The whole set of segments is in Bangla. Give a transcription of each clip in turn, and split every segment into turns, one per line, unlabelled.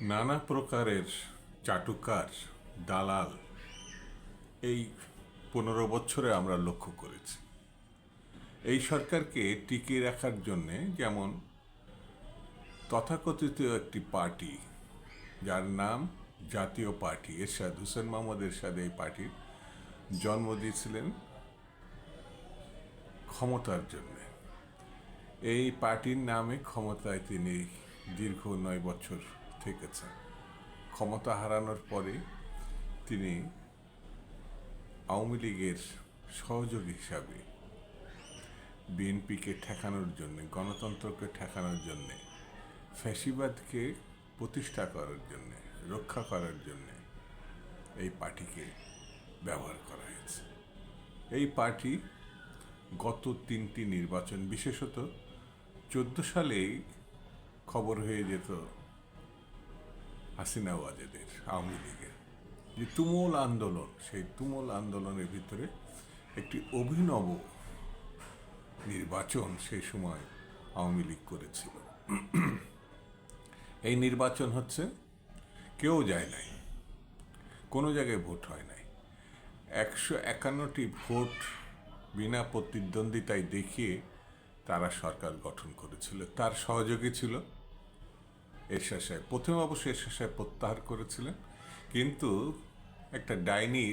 নানা প্রকারের চাটুকার, দালাল এই পনেরো বছরে আমরা লক্ষ্য করেছি। এই সরকারকে টিকিয়ে রাখার জন্যে যেমন তথাকথিত একটি পার্টি, যার নাম জাতীয় পার্টি, এরশাদ হুসেন মোহাম্মদ এরশাদ এই পার্টির জন্ম দিয়েছিলেন ক্ষমতার জন্যে। এই পার্টির নামে ক্ষমতায় তিনি দীর্ঘ নয় বছর থেকেছেন ক্ষমতা হারানোর পরে তিনি আওয়ামী লীগের সহযোগী হিসাবে বিএনপিকে ঠেকানোর জন্যে, গণতন্ত্রকে ঠেকানোর জন্যে, ফ্যাসিবাদকে প্রতিষ্ঠা করার জন্যে, রক্ষা করার জন্যে এই পার্টিকে ব্যবহার করা হয়েছে। এই পার্টি গত তিনটি নির্বাচন, বিশেষত চোদ্দ সালেই খবর হয়ে যেত হাসিনা ওয়াজেদের আওয়ামী লীগের। যে তুমুল আন্দোলন, সেই তুমুল আন্দোলনের ভিতরে একটি অভিনব নির্বাচন সেই সময় আওয়ামী লীগ করেছিল। এই নির্বাচন হচ্ছে কেউ যায় নাই, কোনো জায়গায় ভোট হয় নাই। একশো একান্নটি ভোট বিনা প্রতিদ্বন্দ্বিতায় দেখিয়ে তারা সরকার গঠন করেছিল। তার সহযোগী ছিল এরশাদ সাহেব। প্রথমে অবশ্য এরশাদ সাহেব প্রত্যাহার করেছিলেন, কিন্তু একটা ডাইনি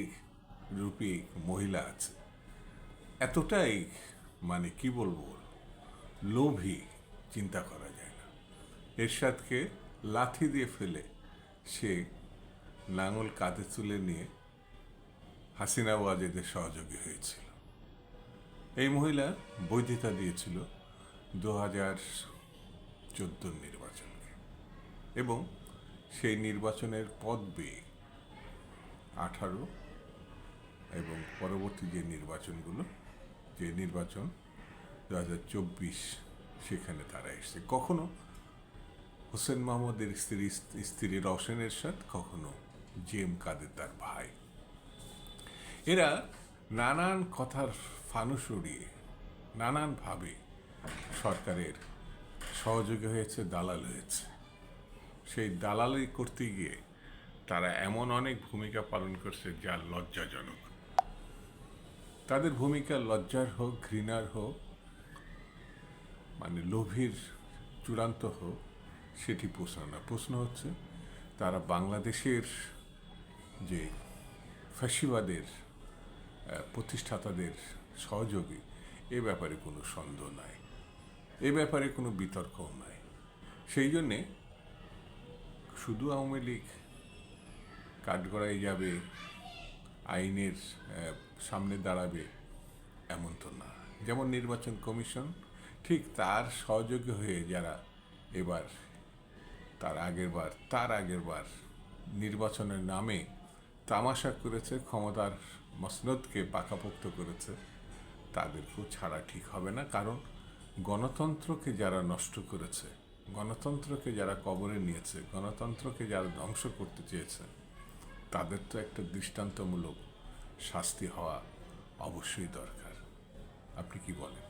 রূপী মহিলা আছে। এতটাই মানে কি বলব, লোভী চিন্তা করা যায় না। এরশাদকে লাথি দিয়ে ফেলে সে লাঙল কাঁধে তুলে নিয়ে হাসিনা ওয়াজেদের সহযোগী হয়েছিল। এই মহিলা বৈধতা দিয়েছিল দু হাজার চোদ্দোর নির্বাচনকে। এবং সেই নির্বাচনের পদ বেয়ে আঠারো এবং পরবর্তী যে নির্বাচনগুলো, যে নির্বাচন দু হাজার চব্বিশ, সেখানে তারা এসছে। কখনো হোসেন মাহমুদের স্ত্রী স্ত্রী রওশন এরশাদ, কখনো জি এম কাদের তার ভাই। এরা নানান কথার ফানুস উড়িয়ে নানানভাবে সরকারের সহযোগী হয়েছে, দালাল হয়েছে। সেই দালালি করতে গিয়ে তারা এমন অনেক ভূমিকা পালন করছে যা লজ্জাজনক। তাদের ভূমিকা লজ্জার হোক, ঘৃণার হোক মানে লোভীর চূড়ান্ত হোক, সেটি প্রশ্ন না। প্রশ্ন হচ্ছে, তারা বাংলাদেশের যে ফ্যাসিবাদের প্রতিষ্ঠাতাদের সহযোগী, এ ব্যাপারে কোনো সন্দেহ নাই। এ ব্যাপারে কোনো বিতর্কও নাই। সেই জন্যে শুধু আওয়ামী লীগ কাঠগড়ায় যাবে, আইনের সামনে দাঁড়াবে, এমন তো না। যেমন নির্বাচন কমিশন, ঠিক তার সহযোগী হয়ে যারা এবার, তার আগের বার, তার আগের বার নির্বাচনের নামে তামাশা করেছে, ক্ষমতার মসনদকে পাকাপোক্ত করেছে তাদেরকেও ছাড়া ঠিক হবে না, কারণ গণতন্ত্রকে যারা নষ্ট করেছে গণতন্ত্রকে যারা কবরে নিয়েছে, গণতন্ত্রকে যারা ধ্বংস করতে চেয়েছে, তাদের তো একটা দৃষ্টান্তমূলক শাস্তি হওয়া অবশ্যই দরকার। আপনি কি বলেন?